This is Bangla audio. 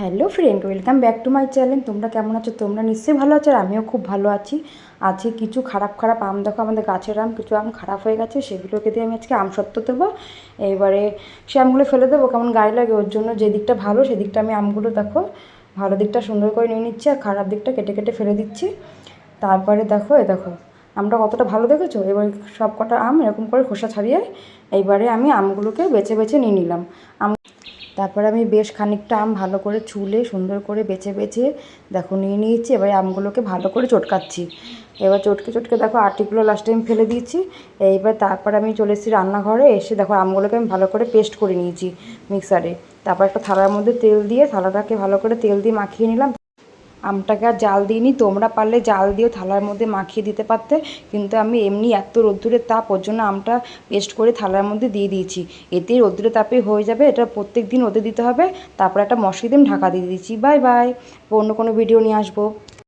Hello friend welcome back to my channel তোমরা কেমন আছো? তোমরা নিশ্চয়ই ভালো আছো আর আমিও খুব ভালো আছি। আজকে কিছু খারাপ খারাপ আম দেখো, আমাদের গাছের আম, কিছু আম খারাপ হয়ে গেছে, সেগুলোকে দিয়ে আমি আজকে আম সত্ত্ব দেবো। এবারে সে আমগুলো ফেলে দেবো, কেমন গায়ে লাগে, ওর জন্য যে দিকটা ভালো সেদিকটা আমি আমগুলো দেখো, ভালো দিকটা সুন্দর করে নিয়ে নিচ্ছি আর খারাপ দিকটা কেটে কেটে ফেলে দিচ্ছি। তারপরে দেখো, এ দেখো, আমটা কতটা ভালো দেখেছ? এবার সব কটা আম এরকম করে খোসা ছাড়িয়ে এইবারে আমি আমগুলোকে বেছে বেছে নিয়ে নিলাম। আম তারপরে আমি বেশ খানিকটা আম ভালো করে ছুলে, সুন্দর করে বেছে বেছে, দেখো নিয়ে নিয়েছি, এবারে আমগুলোকে ভালো করে চটকাচ্ছি। এবার চটকে চটকে দেখো আটিগুলো লাস্ট টাইম ফেলে দিয়েছি, এইবার তারপর আমি চলে এসেছি রান্নাঘরে, এসে দেখো আমগুলোকে আমি ভালো করে পেস্ট করে নিয়েছি মিক্সারে তারপর একটা থালার মধ্যে তেল দিয়ে, থালাটাকে ভালো করে তেল দিয়ে মাখিয়ে নিলাম। আমটাকে আর জাল দিইনি। তোমরা পারলে জাল দিয়েও থালার মধ্যে মাখিয়ে দিতে পারতে। কিন্তু আমি এমনি এত রোদ্দুরের তাপ, ওর জন্য আমটা পেস্ট করে থালার মধ্যে দিয়ে দিয়েছি। এতেই রোদ্দুরের তাপে হয়ে যাবে। এটা প্রত্যেক দিন রোদে দিতে হবে। তারপর একটা মশলা দিয়ে ঢাকা দিয়ে দিয়েছি বাই বাই। অন্য কোনো ভিডিও নিয়ে আসব।